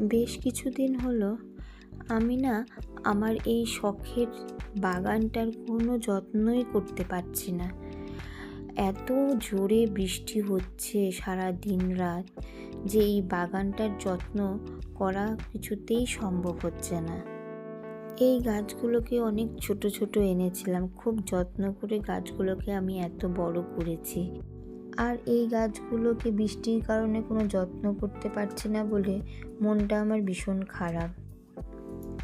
বেশ কিছুদিন হলো আমি না আমার এই শখের বাগানটার কোনো যত্নই করতে পারছি না। এত জোরে বৃষ্টি হচ্ছে সারা দিন রাত যে এই বাগানটার যত্ন করা কিছুতেই সম্ভব হচ্ছে না। এই গাছগুলোকে অনেক ছোট ছোট এনেছিলাম, খুব যত্ন করে গাছগুলোকে আমি এত বড় করেছি। আর এই গাছগুলোকে বৃষ্টির কারণে কোনো যত্ন করতে পারছি না বলে মনটা আমার ভীষণ খারাপ।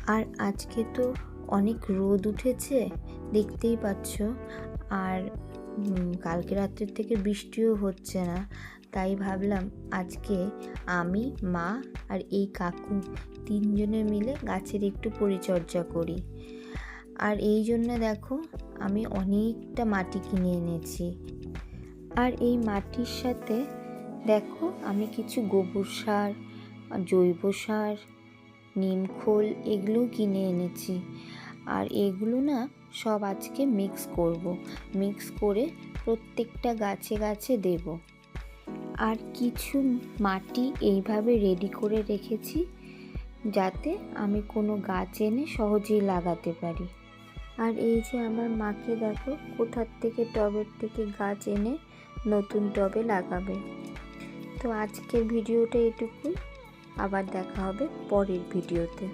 আর আজকে তো অনেক রোদ উঠেছে, দেখতেই পাচ্ছ। আর কালকে রাত্রের থেকে বৃষ্টিও হচ্ছে না। তাই ভাবলাম আজকে আমি, মা আর এই কাকু তিনজনে মিলে গাছের একটু পরিচর্যা করি। আর এই জন্য দেখো, আমি অনেকটা মাটি কিনে এনেছি। আর এই মাটির সাথে দেখো আমি কিছু গোবর সার, জৈব সার নিমখোল এগুলোও কিনে এনেছি। আর এগুলো না সব আজকে মিক্স করব। মিক্স করে প্রত্যেকটা গাছে গাছে দেব। আর কিছু মাটি এইভাবে রেডি করে রেখেছি যাতে আমি কোনো গাছ এনে সহজেই লাগাতে পারি। আর এই যে আমার মাকে দেখো, কোথার থেকে টবের থেকে গাছ এনে নতুন টবে লাগাবে। তো আজকের ভিডিওটা এটুকুই, আবার দেখা হবে পরের ভিডিওতে।